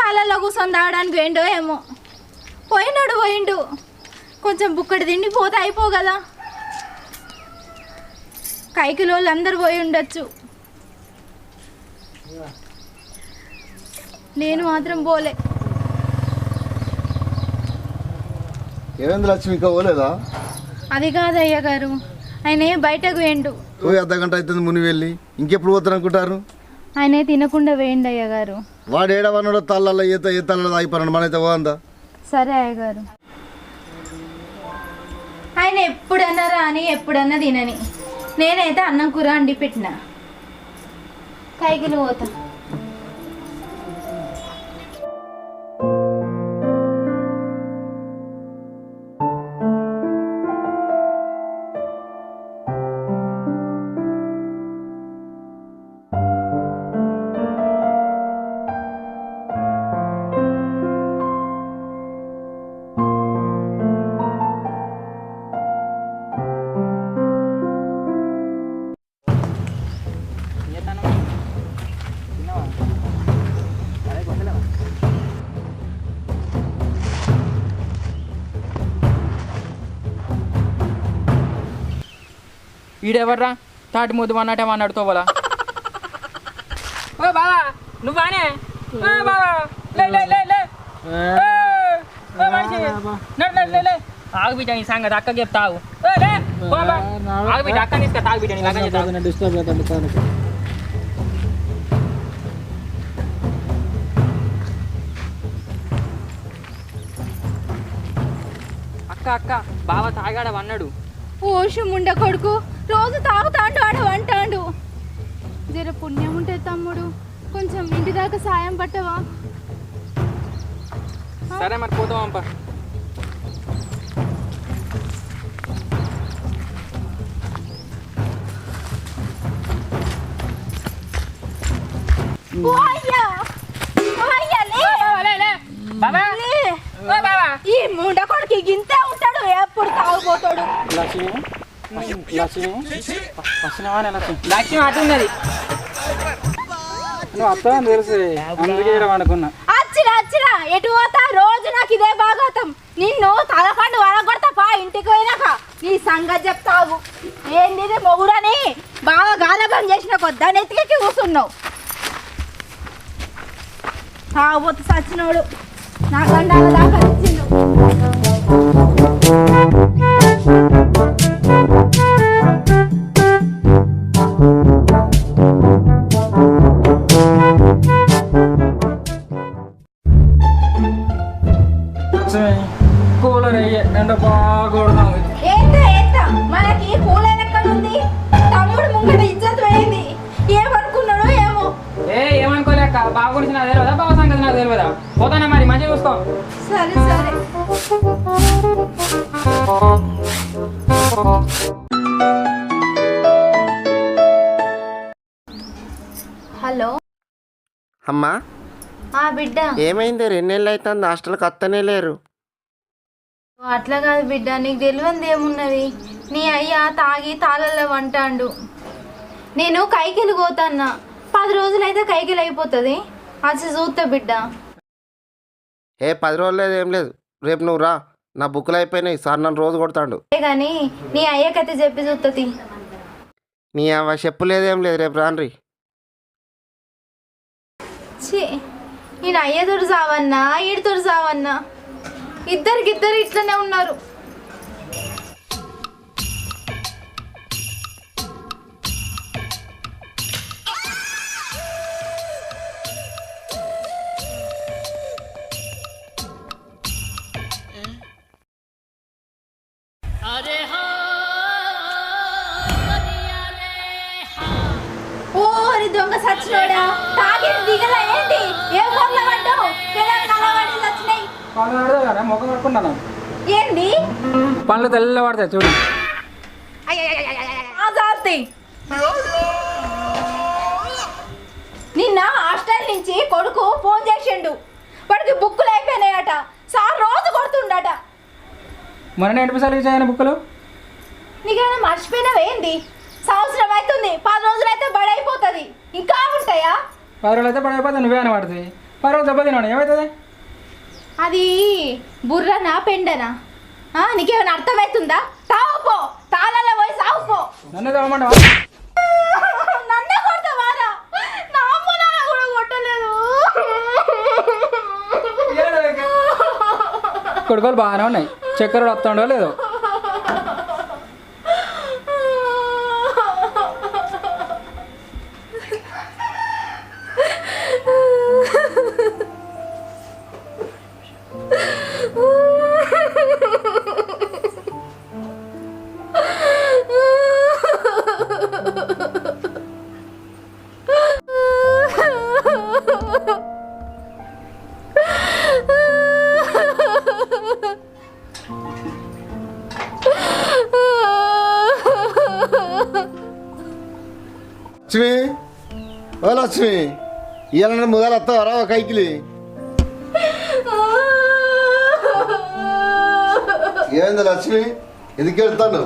తాళల్లో కూర్చొని తాగడానికి వేయండో ఏమో. పోయినాడు పోయిండు. కొంచెం బుక్కడి తిండి పోతే అయిపో కదా. కైకిలో అందరు పోయి ఉండొచ్చు. నేను మాత్రం పోలే. ఏమైంది లక్ష్మి ఇంకా పోలేదా? అది కాదు అయ్య గారు. ఆయన బయటకు వేయండు పోయి అర్ధ గంట అవుతుంది ముని వెళ్ళి ఇంకెప్పుడు పోతారు అనుకుంటారు ఆయన తినకుండా వేయండి అయ్య గారు. వాడు ఏడవన్నాడో తల్లల్లో ఈత తల్లలో అయిపోయినాడు మనైతే పోందా సరే అయ్య గారు ఆయన ఎప్పుడన్నా రాని ఎప్పుడన్నా తినని. నేనైతే అన్నం కూర అండి పెట్టిన. కైకిలు పోతా. ఈడెవర్రా తాటి ముద్దు అన్నట్టే పోలా? ఓ బావా నువ్వానే ఓ బావా లే లే లే లే. ఏ, ఓ మనిషి. నడు, నడు, లే, లే. ఆగు బిడ్డ నీ సంగతి అక్క చెప్తావు. ఆగు. బిడ్డ అక్క తీసుకు తాగు బిడ్డ నీ లగ్గం. డిస్టర్బ్ అవుతుంది అక్క అక్క బావ తాగాడ అన్నాడు ఓషు ముండ కొడుకు. రోజు తాగుతాండు ఆడ వంటాడు. జర పుణ్యం ఉంటే తమ్ముడు కొంచెం ఇంటి దాకా సాయం పట్టవా? సరే మరి పోతాం ఈ ముండ కొడుకు గింతే ఉంటాడు ఎప్పుడు తాగుపోతాడు లక్ష్మి? లక్ష్యం నువ్వు తెలుసు అందుకే అనుకున్నా అచ్చిరా అచ్చిరా ఎటు పోతా రోజు నాకు ఇదే భాగవతం నిన్ను తలపండు వరగొడతా పా ఇంటికి పోయినాక నీ సంగతి చెప్తావు ఏంది ఇది మొగుడని బాగా గాలభం చేసిన కొద్దా ఎతికి కూర్చున్నావు తాగబోతు సచ్చినోడు. నా గండాల దాకా చూసుకో సరే సరే. హలో. అమ్మా. ఆ బిడ్డ. ఏమైంది? రెండేళ్ళు అవుతుంది హాస్టల్కి వస్తనే లేరు అట్లా కాదు బిడ్డ. నీకు తెలియంది ఏమున్నది? నీ అయ్య తాగి తాళల్లో వంటాండు. నేను కైకిలు పోతాన్నా పది రోజులైతే కైకిలు అయిపోతుంది. అది చూస్తా బిడ్డ. ఏ పది రోజులు లేదు ఏం లేదు. రేపు నువ్వు రా. నా బుక్కులు అయిపోయినాయి. సార్ నన్ను రోజు కొడతాడు. కానీ నీ అయ్యకైతే చెప్పి చూస్తుంది నీ అవ చెప్పు లేదు లేదు. రేపు రాన్రి. నేను అయ్యతోడు సావన్నా ఈడితోడు సావన్నా. ఇద్దరికి ఇద్దరు ఇట్లనే ఉన్నారు. ఏంది పళ్ళు తెల్ల పడతాయి చూడు నిన్న హాస్టల్ నుంచి కొడుకు ఫోన్ చేసిండు వాడికి బుక్కులు అయిపోయినాయట సార్ రోజు కొడుతుండట మొన్న చేయని బుక్కులు నీకేమైనా మర్చిపోయినావు ఏంది? సంవత్సరం అవుతుంది పది రోజులైతే బడైపోతుంది ఇంకా ఉంటాయా పది రోజులు అయితే పడైపోతే నువ్వే అని పడుతుంది పది రోజులు దెబ్బ తిన్నాడు ఏమవుతుంది అది బుర్రనా పెండనా? నీకేమైనా అర్థమవుతుందా తావుపో తాళల్లో పోయి సావుపో నన్ను తవ్వమంటా నన్నే కొడతావారా నా అమ్మ నాన్న కూడా కొట్టలేదు. కొడుకోలు బాగానే ఉన్నాయి. చక్కెర వస్తుండో లేదో? ఓ లక్ష్మి ఇవాళ మొదలు వస్తావరా ఒక కైకిలి. ఏంది లక్ష్మి? ఎందుకు వెళ్తాను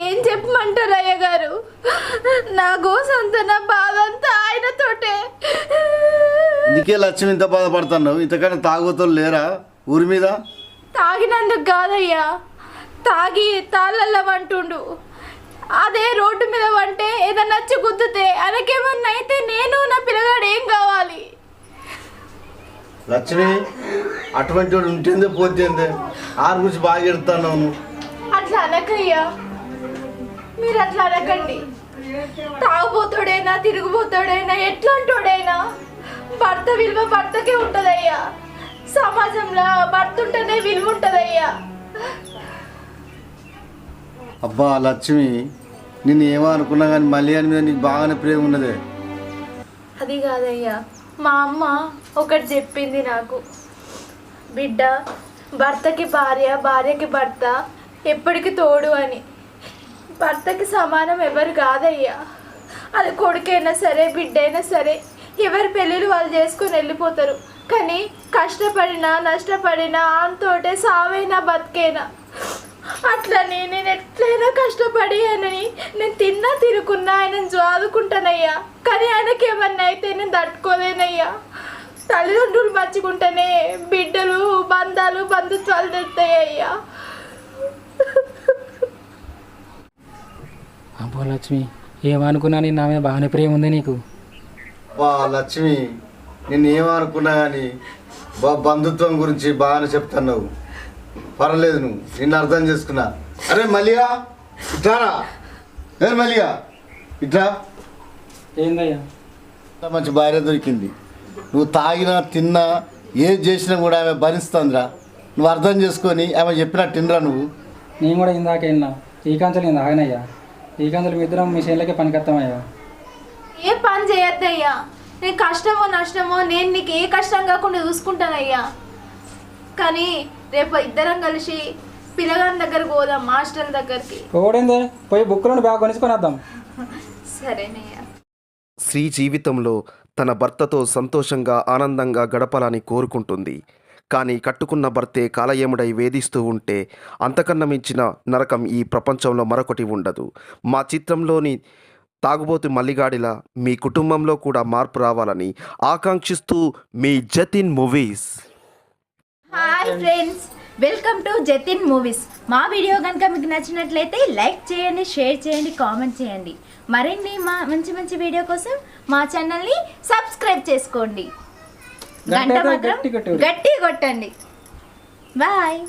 ఏం చెప్పమంటారు అయ్యగారు? నా గోసంతా నా బాధ అంతా ఆయనతోటే. ఇందుకే లక్ష్మి ఇంత బాధపడుతున్నావు? ఇంతకన్నా తాగుతోళ్ళు లేరా? ఊరి మీద? తాగినందుకు కాదయ్యా. తాగి తాళ్ళల్లో వంటుండు. అదే రోడ్డు మీద వంటే ఏదన్నా వచ్చి గుద్దుతే ఆయనకేమన్నా అయితే నేను నా పిల్లగాడు ఏం కావాలి? లక్ష్మి అటువంటి వాడు ఉంటేందే పోతేందే? ఆరు గురించి బాగా నువ్వు. అట్లా అనకయ్యా. మీరు అట్లా అనకండి. తాగుబోతాడైనా తిరుగుబోతాడైనా ఎట్లాంటోడైనా భర్త విలువ భర్తకే ఉంటుందయ్యా. సమాజంలో భర్త ఉంటేనే విలువ ఉంటుందయ్యా. అబ్బా లక్ష్మి నిన్ను ఏమనుకున్నా కానీ మళ్ళీ అని మీద నీకు బాగానే ప్రేమ ఉన్నదే. అది కాదయ్యా. మా అమ్మ ఒకటి చెప్పింది నాకు. బిడ్డ భర్తకి భార్య భార్యకి భర్త ఎప్పటికి తోడు అని. భర్తకి సమానం ఎవరు కాదయ్యా. అది కొడుకైనా సరే బిడ్డైనా సరే ఎవరి పెళ్ళిళ్ళు వాళ్ళు చేసుకొని వెళ్ళిపోతారు. కానీ కష్టపడినా నష్టపడినా అంతోటే సావైనా బతికైనా? అట్లని నేను ఎట్లయినా కష్టపడి ఆయనని నేను తిన్నా తిరుకున్నా ఆయనని చదువుకుంటానయ్యా. కానీ ఆయనకి ఏమన్నా అయితే నేను తట్టుకోలేనయ్యా. తల్లిదండ్రులు మర్చుకుంటేనే బిడ్డలు బంధాలు బంధుత్వాలు తెస్తాయ్యా అబ్బో లక్ష్మి ఏమనుకున్నా నేను నా మీద బాగానే ప్రేమ ఉంది నీకు? అబ్బా లక్ష్మి నిన్ను ఏమనుకున్నా కానీ బా బంధుత్వం గురించి బాగానే చెప్తున్నావు. పర్వాలేదు నువ్వు. నిన్ను అర్థం చేసుకున్నా. అరే మల్లిగా. ఇట్లారా? ఏ మల్లిగా? ఇట్లా? ఏందయ్యా? మంచి భార్య దొరికింది. నువ్వు తాగినా తిన్నా ఏది చేసినా కూడా ఆమె భరిస్తుందిరా. నువ్వు అర్థం చేసుకొని ఆమె చెప్పినట్టు తినరా నువ్వు? నేను కూడా ఇందాక వెళ్ళినా ఈ కంచెలు నేను ఆగనయ్యా ఈ కంచెలు మీ ఇద్దరం మీ చేనులకే పనికెత్తామయ్యా ఏ పని చేయొద్దయ్యా. నేను కష్టమో నష్టమో నేను నీకు ఏ కష్టం కాకుండా చూసుకుంటానయ్యా. కానీ రేపు ఇద్దరం కలిసి పిల్లగాని దగ్గరకు పోదాం మాస్టర్ దగ్గరికి. ఓడిందే పోయి బుక్కులను బ్యాగ్ కొనుక్కొని వద్దాం. సరేనయ్యా స్త్రీ జీవితంలో తన భర్తతో సంతోషంగా ఆనందంగా గడపాలని కోరుకుంటుంది. కానీ కట్టుకున్న భర్తే కాలయముడై వేధిస్తూ ఉంటే అంతకన్నా మించిన నరకం ఈ ప్రపంచంలో మరొకటి ఉండదు. మా చిత్రంలోని తాగుబోతు మల్లిగాడిలా మీ కుటుంబంలో కూడా మార్పు రావాలని ఆకాంక్షిస్తూ మీ Jatin movies. Hi friends welcome to Jatin movies మా వీడియో కనుక మీకు నచ్చినట్లయితే లైక్ చేయండి షేర్ చేయండి కామెంట్ చేయండి. మరిన్ని మా మంచి మంచి వీడియో కోసం మా ఛానల్ని సబ్స్క్రైబ్ చేసుకోండి. గంట మాత్రం. గట్టి కొట్టండి. బాయ్.